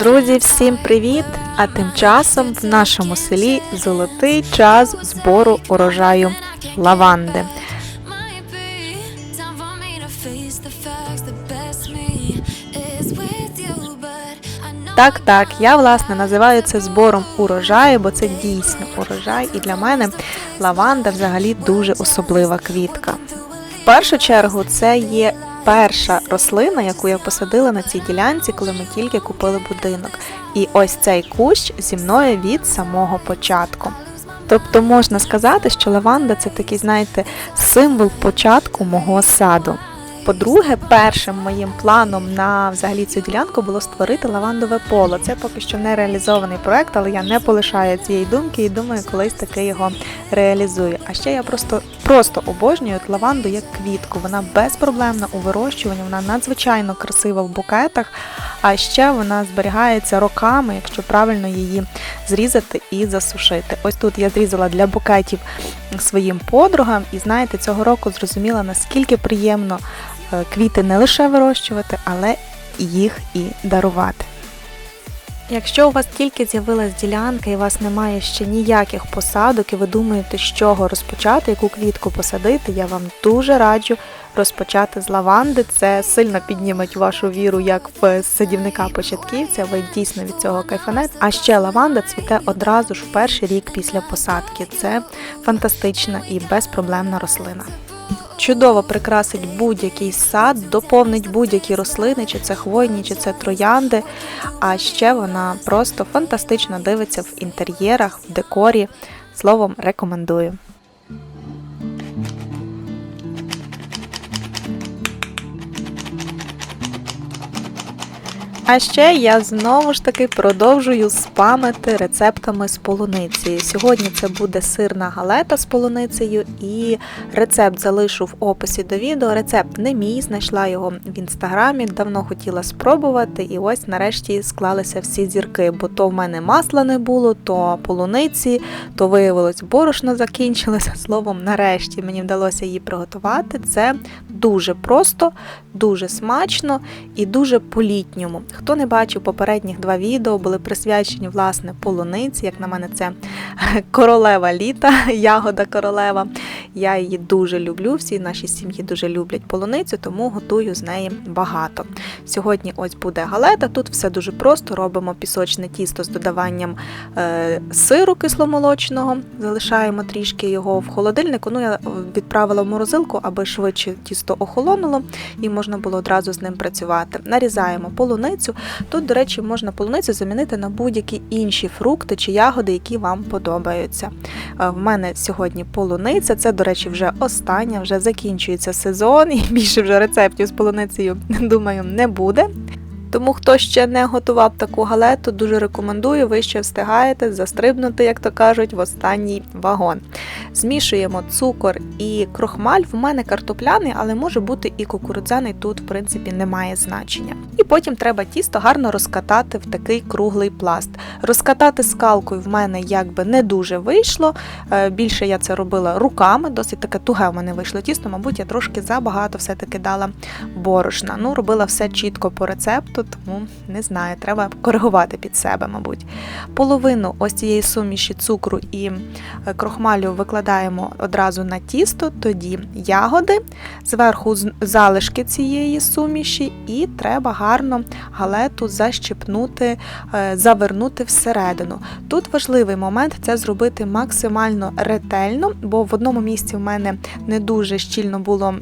Друзі, всім привіт! А тим часом в нашому селі золотий час збору урожаю лаванди. Так, так, я власне називаю це збором урожаю, бо це дійсно урожай, і для мене лаванда взагалі дуже особлива квітка. В першу чергу це є перша рослина, яку я посадила на цій ділянці, коли ми тільки купили будинок. І ось цей кущ зі мною від самого початку. Тобто можна сказати, що лаванда це такий, знаєте, символ початку мого саду. По-друге, першим моїм планом на взагалі цю ділянку було створити лавандове поло. Це поки що не реалізований проект, але я не полишаю цієї думки і думаю, колись таки його реалізую. А ще я просто просто обожнюю лаванду як квітку. Вона безпроблемна у вирощуванні, вона надзвичайно красива в букетах, а ще вона зберігається роками, якщо правильно її зрізати і засушити. Ось тут я зрізала для букетів своїм подругам, і знаєте, цього року зрозуміла, наскільки приємно квіти не лише вирощувати, але їх і дарувати. Якщо у вас тільки з'явилась ділянка і у вас немає ще ніяких посадок, і ви думаєте, з чого розпочати, яку квітку посадити, я вам дуже раджу розпочати з лаванди. Це сильно підніметь вашу віру як в садівника-початківця. Ви дійсно від цього кайфанете. А ще лаванда цвіте одразу ж в перший рік після посадки. Це фантастична і безпроблемна рослина. Чудово прикрасить будь-який сад, доповнить будь-які рослини, чи це хвойні, чи це троянди. А ще вона просто фантастично дивиться в інтер'єрах, в декорі. Словом, рекомендую. А ще я знову ж таки продовжую спамити рецептами з полуниці. Сьогодні це буде сирна галета з полуницею, і рецепт залишу в описі до відео. Рецепт не мій, знайшла його в інстаграмі, давно хотіла спробувати, і ось нарешті склалися всі зірки, бо то в мене масла не було, то полуниці, то виявилось борошно закінчилося. Словом, нарешті мені вдалося її приготувати. Це дуже просто, дуже смачно і дуже по-літньому. Хто не бачив попередніх два відео, були присвячені власне полуниці. Як на мене, це королева літа, ягода королева. Я її дуже люблю. Всі в нашій сім'ї дуже люблять полуницю, тому готую з неї багато. Сьогодні ось буде галета. Тут все дуже просто. Робимо пісочне тісто з додаванням е, сиру кисломолочного, залишаємо трішки його в холодильнику. Ну, я відправила в морозилку, аби швидше тісто охолонуло і можна було одразу з ним працювати. Нарізаємо полуницю. Тут, до речі, можна полуницю замінити на будь-які інші фрукти чи ягоди, які вам подобаються. Е, В мене сьогодні полуниця. Це, до речі, вже остання, вже закінчується сезон, і більше вже рецептів з полуницею, думаю, не буде. Тому хто ще не готував таку галету, дуже рекомендую, ви ще встигаєте застрибнути, як то кажуть, в останній вагон. Змішуємо цукор і крохмаль. В мене картопляний, але може бути і кукурудзяний, тут, в принципі, немає значення. І потім треба тісто гарно розкатати в такий круглий пласт. Розкатати скалкою в мене якби не дуже вийшло. Е, Більше я це робила руками, досить таке туге в мене вийшло тісто. Мабуть, я трошки забагато все-таки дала борошна. Ну, робила все чітко по рецепту, тому не знаю, треба коригувати під себе, мабуть. Половину ось цієї суміші цукру і е, крохмалю викладаємо одразу на тісто, тоді ягоди, зверху залишки цієї суміші, і треба гарно галету защипнути, е, завернути всередину. Тут важливий момент це зробити максимально ретельно, бо в одному місці в мене не дуже щільно було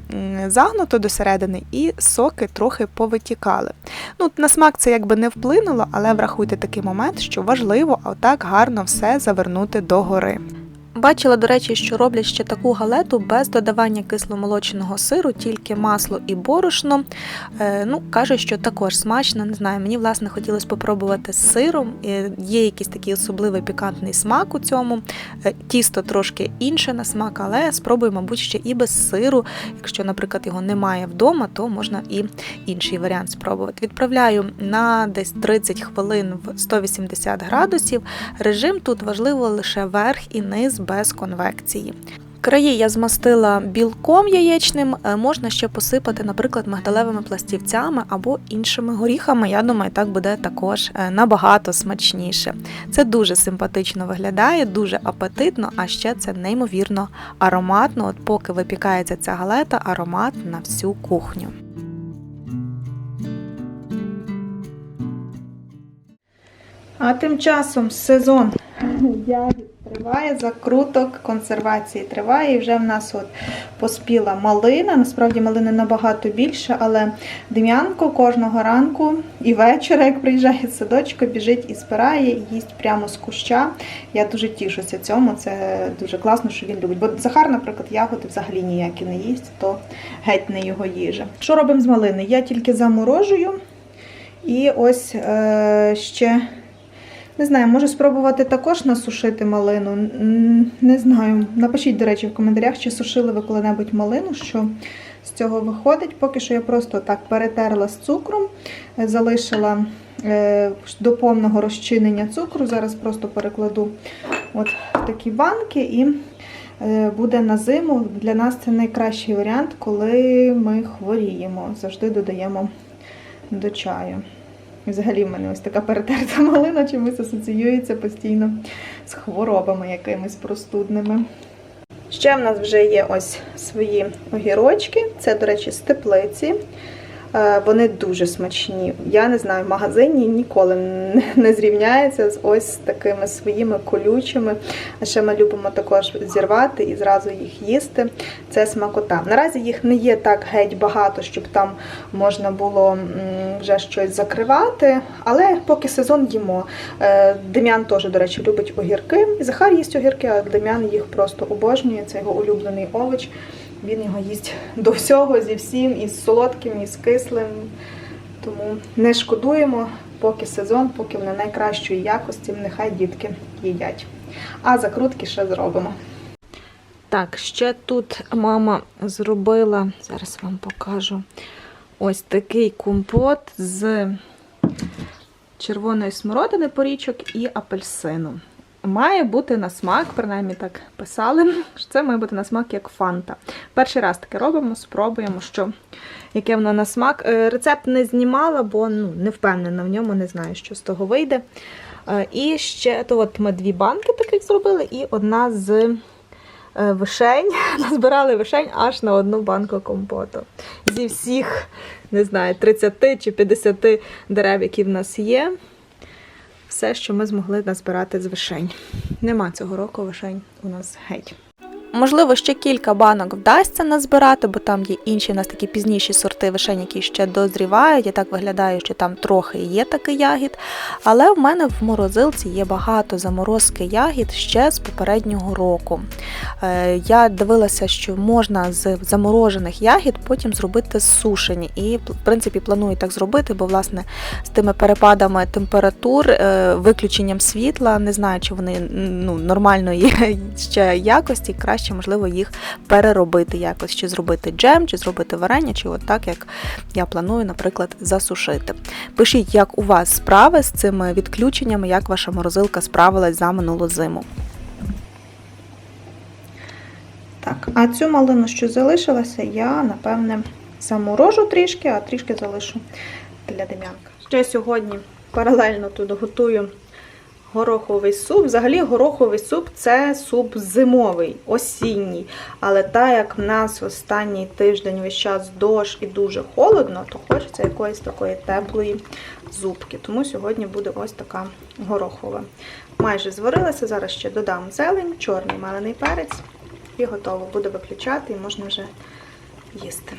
загнуто до середини, і соки трохи повитікали. Ну, на смак це якби не вплинуло, але врахуйте такий момент, що важливо отак гарно все завернути догори. Бачила, до речі, що роблять ще таку галету без додавання кисломолоченого сиру, тільки масло і борошно. Е, ну, кажуть, що також смачно, не знаю. Мені власне хотілося спробувати з сиром. Е, Є якийсь такий особливий пікантний смак у цьому. Е, Тісто трошки інше на смак, але спробую, мабуть, ще і без сиру. Якщо, наприклад, його немає вдома, то можна і інший варіант спробувати. Відправляю на десь 30 хвилин в 180 градусів. Режим тут важливо лише верх і низ без конвекції. Краї я змастила білком яєчним, е, можна ще посипати, наприклад, мигдалевими пластівцями або іншими горіхами. Я думаю, так буде також е, набагато смачніше. Це дуже симпатично виглядає, дуже апетитно, а ще це неймовірно ароматно. От поки випікається ця галета, аромат на всю кухню. А тим часом сезон ягід триває, закруток консервації триває. І вже в нас от поспіла малина. Насправді малини набагато більше, але Дем'янко кожного ранку і вечора, як приїжджає з біжить і збирає, і їсть прямо з куща. Я дуже тішуся цьому. Це дуже класно, що він любить. Бо Захар, наприклад, ягоди взагалі ніякі не їсть, то геть не його їжа. Що робимо з малини? Я тільки заморожую. І ось е, ще не знаю, можу спробувати також насушити малину. Не знаю. Напишіть, до речі, в коментарях, чи сушили ви коли-небудь малину, що з цього виходить. Поки що я просто так перетерла з цукром, е, залишила е, до повного розчинення цукру. Зараз просто перекладу от в такі банки і е, буде на зиму. Для нас це найкращий варіант, коли ми хворіємо. Завжди додаємо до чаю. І Взагалі в мене ось така перетерта малина чомусь асоціюється постійно з хворобами якимись простудними. Ще в нас вже є ось свої огірочки. Це, до речі, з теплиці. Е, Вони дуже смачні. Я не знаю, в магазині ніколи не- зрівняється з ось такими своїми колючими. Ще ми любимо також зірвати і зразу їх їсти. Це смакота. Наразі їх не є так геть багато, щоб там можна було вже щось закривати, але поки сезон їмо. Е, Дем'ян теж, до речі, любить огірки. Захар їсть огірки, а Дем'ян їх просто обожнює. Це його улюблений овоч. Він його їсть до всього, зі всім, і з солодким, і з кислим. Тому не шкодуємо, поки сезон, поки вони найкращої якості, нехай дітки їдять. А закрутки ще зробимо. Так, ще тут мама зробила, зараз вам покажу ось такий компот з червоної смородини порічок і апельсину. Має бути на смак, принаймні так писали, що це має бути на смак як фанта. Перший раз таке робимо, спробуємо, що яке воно на смак. Е, Рецепт не знімала, бо ну, не впевнена в ньому, не знаю, що з того вийде. Е, І ще то от ми дві банки таких зробили, і одна з е, вишень. Назбирали вишень аж на одну банку компоту. Зі всіх, не знаю, 30 чи 50 дерев, які в нас є. Все, що ми змогли назбирати з вишень. Нема цього року вишень у нас геть. Можливо, ще кілька банок вдасться назбирати, бо там є інші у нас такі пізніші сорти вишень, які ще дозрівають. Я так виглядаю, що там трохи є такий ягід. Але в мене в морозилці є багато заморозки ягід ще з попереднього року. Е, Я дивилася, що можна з заморожених ягід потім зробити сушені. І, в принципі, планую так зробити, бо, власне, з тими перепадами температур, е, виключенням світла, не знаю, чи вони ну, нормальної ще якості, краще, можливо, їх переробити якось, чи зробити джем, чи зробити варення, чи от так, як я планую, наприклад, засушити. Пишіть, як у вас справи з цими відключеннями, як ваша морозилка справилась за минулу зиму. Так, а цю малину, що залишилася, я, напевне, заморожу трішки, а трішки залишу для дем'янка. Ще сьогодні паралельно тут готую гороховий суп. Взагалі, гороховий суп це суп зимовий, осінній. Але так як в нас останній тиждень весь час дощ і дуже холодно, то хочеться якоїсь такої теплої зубки. Тому сьогодні буде ось така горохова. Майже зварилася, зараз ще додам зелень, чорний мелений перець. І готово. Буде виключати і можна вже їсти.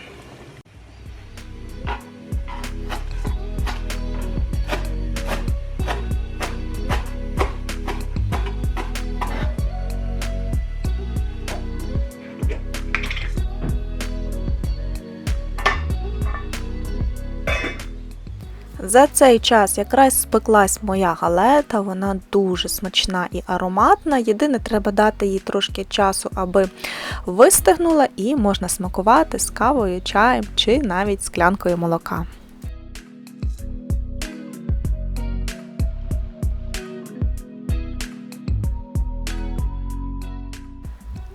За цей час якраз спеклась моя галета, вона дуже смачна і ароматна. Єдине, треба дати їй трошки часу, аби вистигнула, і можна смакувати з кавою, чаєм чи навіть склянкою молока.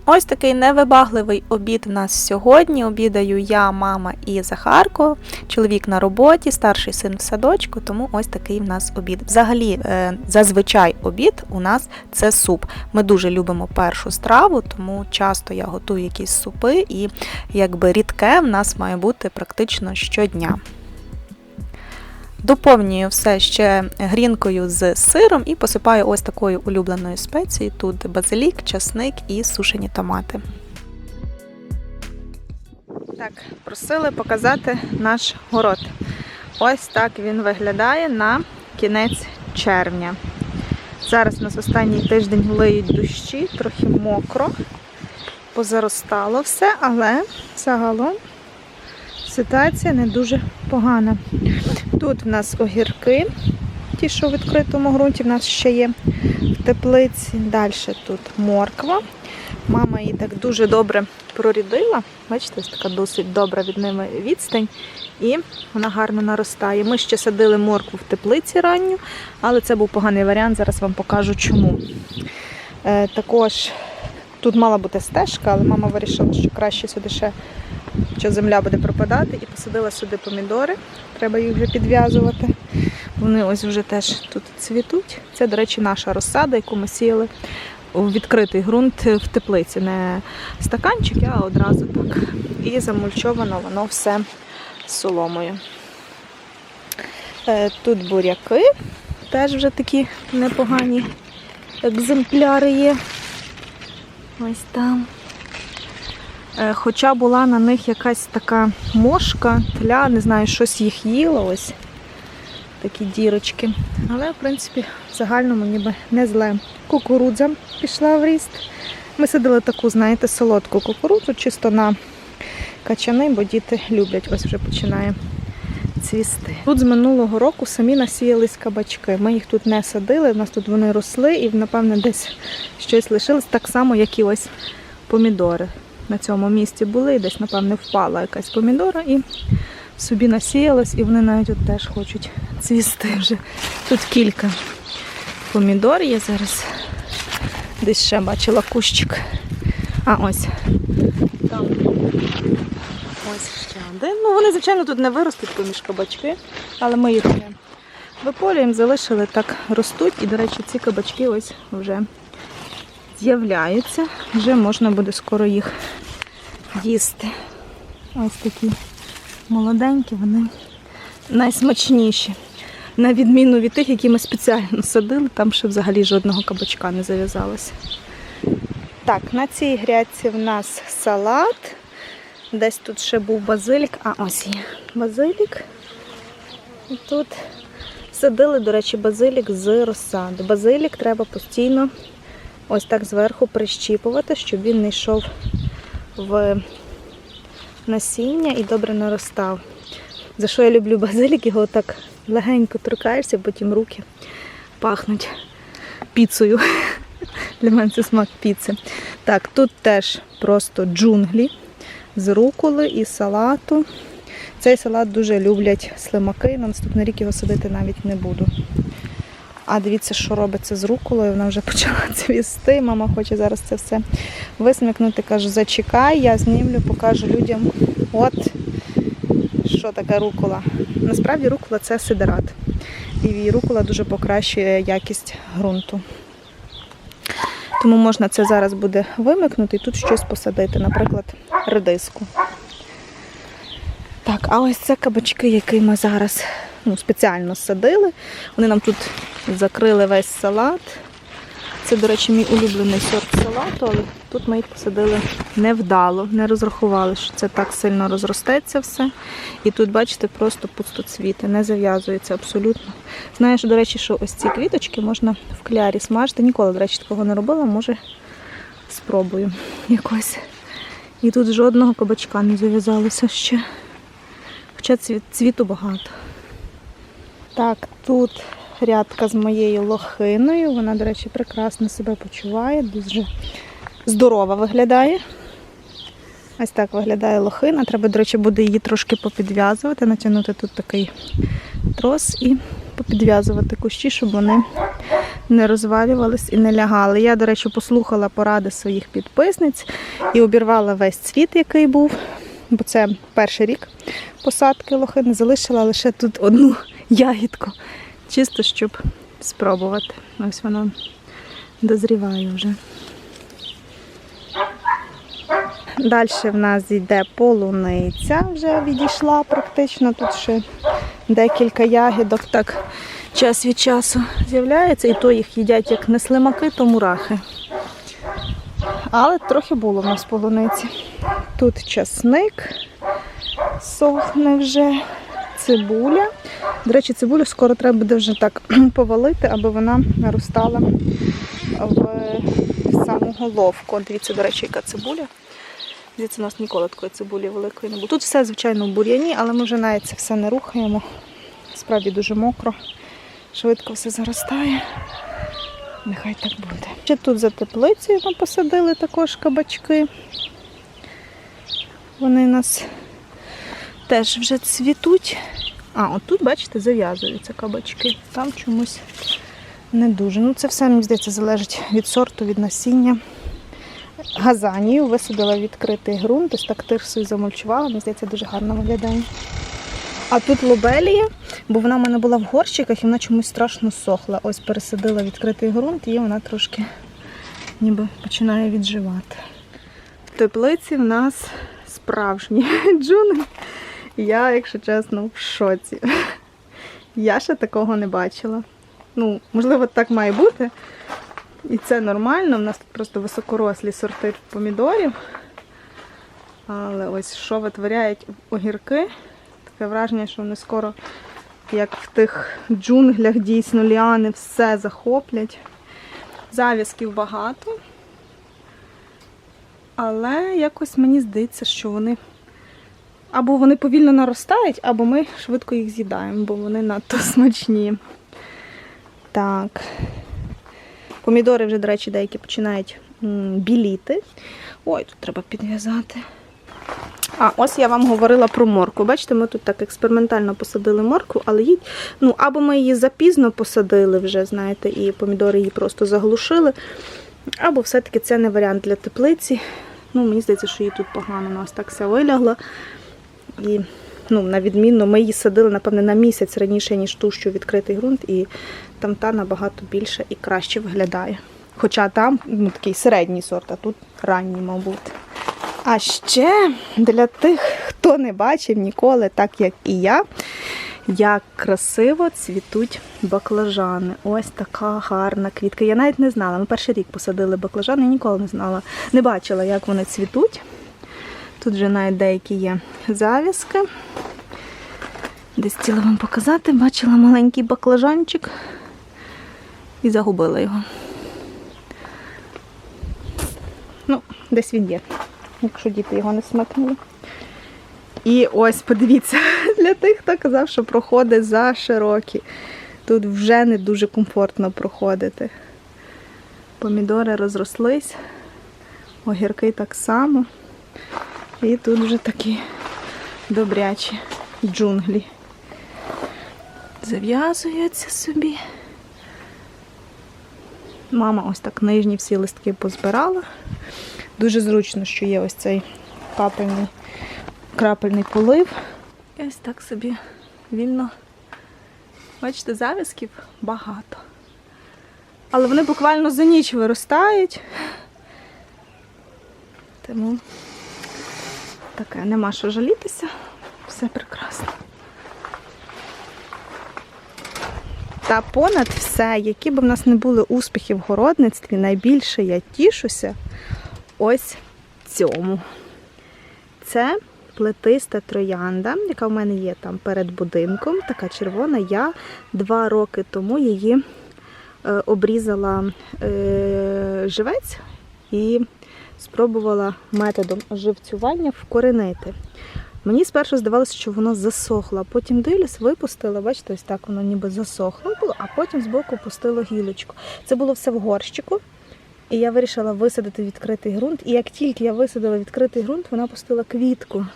Ось такий невибагливий обід в нас сьогодні. Обідаю я, мама і Захарко. Чоловік на роботі, старший син в садочку, тому ось такий в нас обід. Взагалі, е, зазвичай обід у нас це суп. Ми дуже любимо першу страву, тому часто я готую якісь супи, і якби рідке в нас має бути практично щодня. Доповнюю все ще грінкою з сиром і посипаю ось такою улюбленою спецією. Тут базилік, часник і сушені томати. Так, просили показати наш город. Ось так він виглядає на кінець червня. Зараз у нас останній тиждень лиють дощі, трохи мокро, позаростало все, але загалом ситуація не дуже погана. Тут в нас огірки, ті, що в відкритому ґрунті, в нас ще є в теплиці. Далі тут морква. Мама її так дуже добре прорідила. Бачите, ось така досить добра від ними відстань. І вона гарно наростає. Ми ще садили моркву в теплиці ранню, але це був поганий варіант. Зараз вам покажу чому. Е, також тут мала бути стежка, але мама вирішила, що краще сюди ще що земля буде пропадати, і посадила сюди помідори. Треба їх вже підв'язувати. Вони ось вже теж тут цвітуть. Це, до речі, наша розсада, яку ми сіяли у відкритий ґрунт в теплиці. Не стаканчики, а одразу так. І замульчовано воно все соломою. Е, Тут буряки, теж вже такі непогані екземпляри є. Ось там. Е, Хоча була на них якась така мошка, тля, не знаю, щось їх їло, ось такі дірочки. Але, в принципі, в загальному ніби не зле. Кукурудза пішла в ріст. Ми садили таку, знаєте, солодку кукурудзу, чисто на качани, бо діти люблять, ось вже починає цвісти. Тут з минулого року самі насіялись кабачки. Ми їх тут не садили, в нас тут вони росли і, напевне, десь щось лишилось, так само, як і ось помідори на цьому місці були, десь, напевне, впала якась помідора і собі насіялась, і вони навіть от теж хочуть цвісти вже. Тут кілька помідор є зараз. Десь ще бачила кущик. А ось там ось ще один. Ну, вони, звичайно, тут не виростуть поміж кабачки, але ми їх виполюємо, залишили так ростуть. І, до речі, ці кабачки ось вже з'являються. Вже можна буде скоро їх їсти. Ось такі молоденькі, вони найсмачніші. На відміну від тих, які ми спеціально садили, там ще взагалі жодного кабачка не зав'язалося. Так, на цій грядці в нас салат. Десь тут ще був базилік. А ось є базилік. І тут садили, до речі, базилік з розсади. Базилік треба постійно ось так зверху прищіпувати, щоб він не йшов в насіння і добре наростав. За що я люблю базилік, його так легенько торкаєшся, потім руки пахнуть піцею. Для мене це смак піци. Так, тут теж просто джунглі з руколи і салату. Цей салат дуже люблять слимаки. На наступний рік його садити навіть не буду. А дивіться, що робиться з руколою. Вона вже почала цвісти. Мама хоче зараз це все висмикнути. Кажу, зачекай, я знімлю, покажу людям. От що таке рукола. Насправді рукола це сидерат. І рукола дуже покращує якість ґрунту. Тому можна це зараз буде вимикнути і тут щось посадити, наприклад, редиску. Так, а ось це кабачки, які ми зараз ну, спеціально садили. Вони нам тут закрили весь салат. Це, до речі, мій улюблений сорт салату, але тут ми їх посадили невдало, не розрахували, що це так сильно розростеться все. І тут, бачите, просто пустоцвіти, не зав'язується абсолютно. Знаєш, до речі, що ось ці квіточки можна в клярі смажити. Ніколи, до речі, такого не робила, може спробую якось. І тут жодного кабачка не зав'язалося ще. Хоча цвіту багато. Так, тут рядка з моєю лохиною. Вона, до речі, прекрасно себе почуває, дуже здорова виглядає. Ось так виглядає лохина. Треба, до речі, буде її трошки попідв'язувати, натягнути тут такий трос і попідв'язувати кущі, щоб вони не розвалювались і не лягали. Я, до речі, послухала поради своїх підписниць і обірвала весь цвіт, який був, бо це перший рік посадки лохини. Залишила лише тут одну ягідку, чисто щоб спробувати. Ось вона дозріває вже. Далі в нас йде полуниця, вже відійшла практично. Тут ще декілька ягідок так час від часу з'являється, і то їх їдять як не слимаки, то мурахи. Але трохи було в нас полуниці. Тут часник сохне вже, цибуля. До речі, цибулю скоро треба буде вже так повалити, аби вона наростала в саму головку. Дивіться, до речі, яка цибуля. Звідси у нас ніколи такої цибулі великої не було. Тут все, звичайно, в бур'яні, але ми вже навіть це все не рухаємо. Справді дуже мокро, швидко все заростає. Нехай так буде. Ще тут за теплицею ми посадили також кабачки. Вони нас теж вже цвітуть. А, от тут, бачите, зав'язуються кабачки. Там чомусь не дуже. Ну, це все, мені здається, залежить від сорту, від насіння. Газанію висадила відкритий ґрунт, ось так тирсою замульчувала, мені здається, дуже гарно виглядає. А тут лобелія, бо вона в мене була в горщиках і вона чомусь страшно сохла. Ось пересадила відкритий ґрунт і вона трошки ніби починає відживати. В теплиці в нас справжні джуни. Я, якщо чесно, в шоці. Я ще такого не бачила. Ну, можливо, так має бути. І це нормально. У нас тут просто високорослі сорти помідорів. Але ось що витворяють огірки. Таке враження, що вони скоро, як в тих джунглях, дійсно ліани, все захоплять. Зав'язків багато. Але якось мені здається, що вони або вони повільно наростають, або ми швидко їх з'їдаємо, бо вони надто смачні. Так. Помідори вже, до речі, деякі починають біліти. Ой, тут треба підв'язати. А, ось я вам говорила про морку. Бачите, ми тут так експериментально посадили морку, але їй, ну, або ми її запізно посадили вже, знаєте, і помідори її просто заглушили, або все-таки це не варіант для теплиці. Ну, мені здається, що їй тут погано, вона ось так вся вилягла. І ну, на відмінно, ми її садили, напевне, на місяць раніше, ніж ту, що відкритий ґрунт, і там та набагато більше і краще виглядає. Хоча там ну, такий середній сорт, а тут ранній, мав бути. А ще для тих, хто не бачив ніколи, так як і я, як красиво цвітуть баклажани. Ось така гарна квітка. Я навіть не знала. Ми перший рік посадили баклажани, я ніколи не знала, не бачила, як вони цвітуть. Тут вже навіть деякі є зав'язки. Десь хотіла вам показати, бачила маленький баклажанчик і загубила його. Ну, десь він є, якщо діти його не смикнули. І ось подивіться, для тих, хто казав, що проходи за широкі. Тут вже не дуже комфортно проходити. Помідори розрослись, огірки так само. І тут вже такі добрячі джунглі. Зав'язуються собі. Мама ось так нижні всі листки позбирала. Дуже зручно, що є ось цей капельний, крапельний полив. І ось так собі вільно. Бачите, зав'язків багато. Але вони буквально за ніч виростають. Тому таке, нема що жалітися. Все прекрасно. Та понад все, які б в нас не були успіхи в городництві, найбільше я тішуся ось цьому. Це плетиста троянда, яка в мене є там перед будинком, така червона. Я два роки тому її е, обрізала е, живець і спробувала методом живцювання вкоренити. Мені спершу здавалося, що воно засохло, потім дивлюсь, випустила, бачите, ось так воно ніби засохло було, а потім збоку пустило гілочку. Це було все в горщику. І я вирішила висадити відкритий ґрунт. І як тільки я висадила відкритий ґрунт, вона пустила квітку.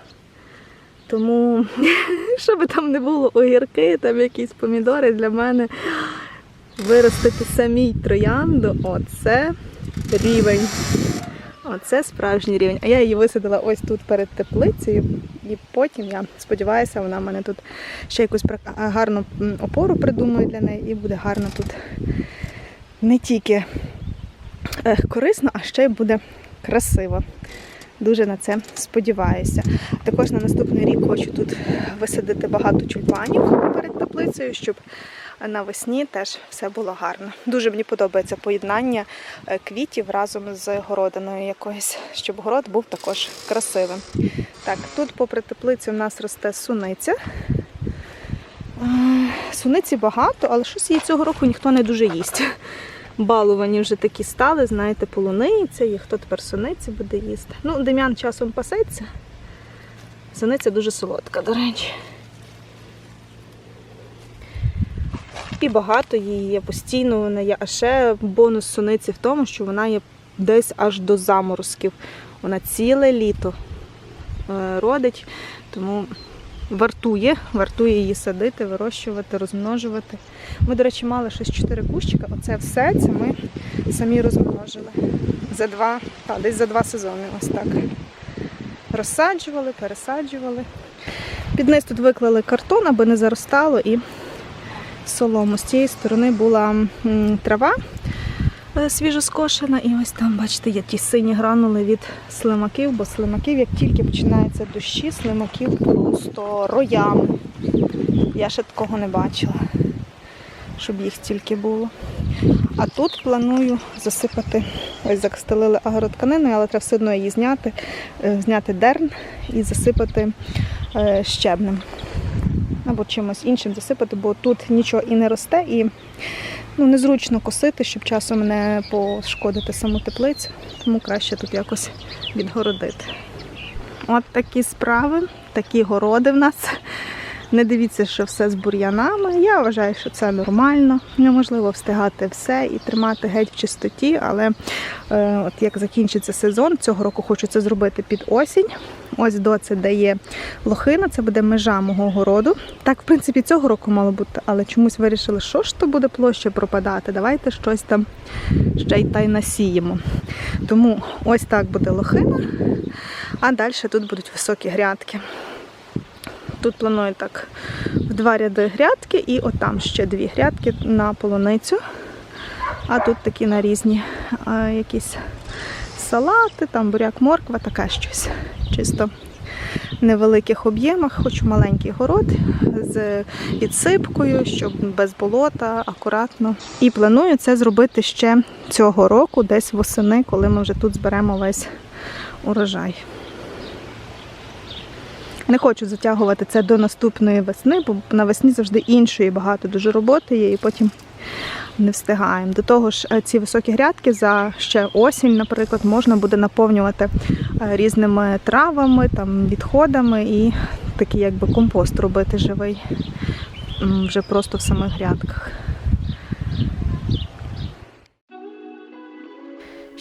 Тому, що би там не було огірки, там якісь помідори для мене виростити самій троянду, оце рівень. Оце справжній рівень. А я її висадила ось тут перед теплицею, і потім я сподіваюся, вона в мене тут ще якусь гарну опору придумаю для неї, і буде гарно тут не тільки е, корисно, а ще й буде красиво. Дуже на це сподіваюся. Також на наступний рік хочу тут висадити багато тюльпанів перед теплицею, щоб навесні теж все було гарно. Дуже мені подобається поєднання е, квітів разом з городиною якоюсь, щоб город був також красивим. Так, тут попри теплицю в нас росте суниця. Е, Суниці багато, але щось її цього року ніхто не дуже їсть. Балувані вже такі стали, знаєте, полуниця, і хто тепер суниці буде їсти. Ну, Дем'ян часом пасеться. Суниця дуже солодка, до речі. І багато її є, постійно вона є. А ще бонус суниці в тому, що вона є десь аж до заморозків. Вона ціле літо е, родить, тому вартує, вартує її садити, вирощувати, розмножувати. Ми, до речі, мали щось 4 кущика. Оце все це ми самі розмножили. За два, та, десь за два сезони. Ось так. Розсаджували, пересаджували. Під низ тут виклали картон, аби не заростало, і солому. З цієї сторони була трава е, свіжоскошена, і ось там, бачите, є ті сині гранули від слимаків, бо слимаків, як тільки починаються дощі, слимаків просто роями. Я ще такого не бачила, щоб їх стільки було. А тут планую засипати, ось застелили агротканиною, але треба все одно її зняти, е, зняти дерн і засипати е, щебнем або чимось іншим засипати, бо тут нічого і не росте, і ну, незручно косити, щоб часом не пошкодити саму теплицю, тому краще тут якось відгородити. От такі справи, такі городи в нас. Не дивіться, що все з бур'янами. Я вважаю, що це нормально. Неможливо встигати все і тримати геть в чистоті, але е, от як закінчиться сезон, цього року хочу це зробити під осінь. Ось до це дає лохина, це буде межа мого городу. Так, в принципі, цього року мало бути, але чомусь вирішили, що ж то буде площа пропадати. Давайте щось там ще й та й насіємо. Тому ось так буде лохина, а далі тут будуть високі грядки. Тут планую так в два ряди грядки і отам ще дві грядки на полуницю. А тут такі на різні а, якісь салати, там буряк, морква, таке щось. Чисто в невеликих об'ємах, хочу маленький город з підсипкою, щоб без болота, акуратно. І планую це зробити ще цього року, десь восени, коли ми вже тут зберемо весь урожай. Не хочу затягувати це до наступної весни, бо навесні завжди іншої багато дуже роботи є, і потім не встигаємо. До того ж, е, ці високі грядки за ще осінь, наприклад, можна буде наповнювати е, різними травами, там, відходами і такий якби компост робити живий вже просто в самих грядках.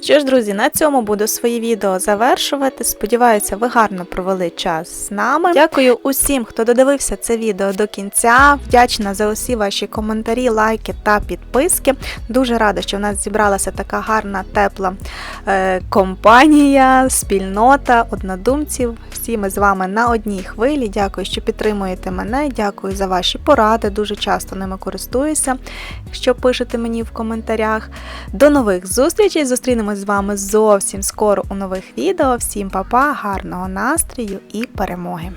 Що ж, друзі, на цьому буду своє відео завершувати. Сподіваюся, ви гарно провели час з нами. Дякую усім, хто додивився це відео до кінця. Вдячна за усі ваші коментарі, лайки та підписки. Дуже рада, що в нас зібралася така гарна, тепла е, компанія, спільнота, однодумців. Всі ми з вами на одній хвилі. Дякую, що підтримуєте мене. Дякую за ваші поради. Дуже часто ними користуюся, що пишете мені в коментарях. До нових зустрічей! Зустрінемось з вами зовсім скоро у нових відео. Всім па-па, гарного настрою і перемоги!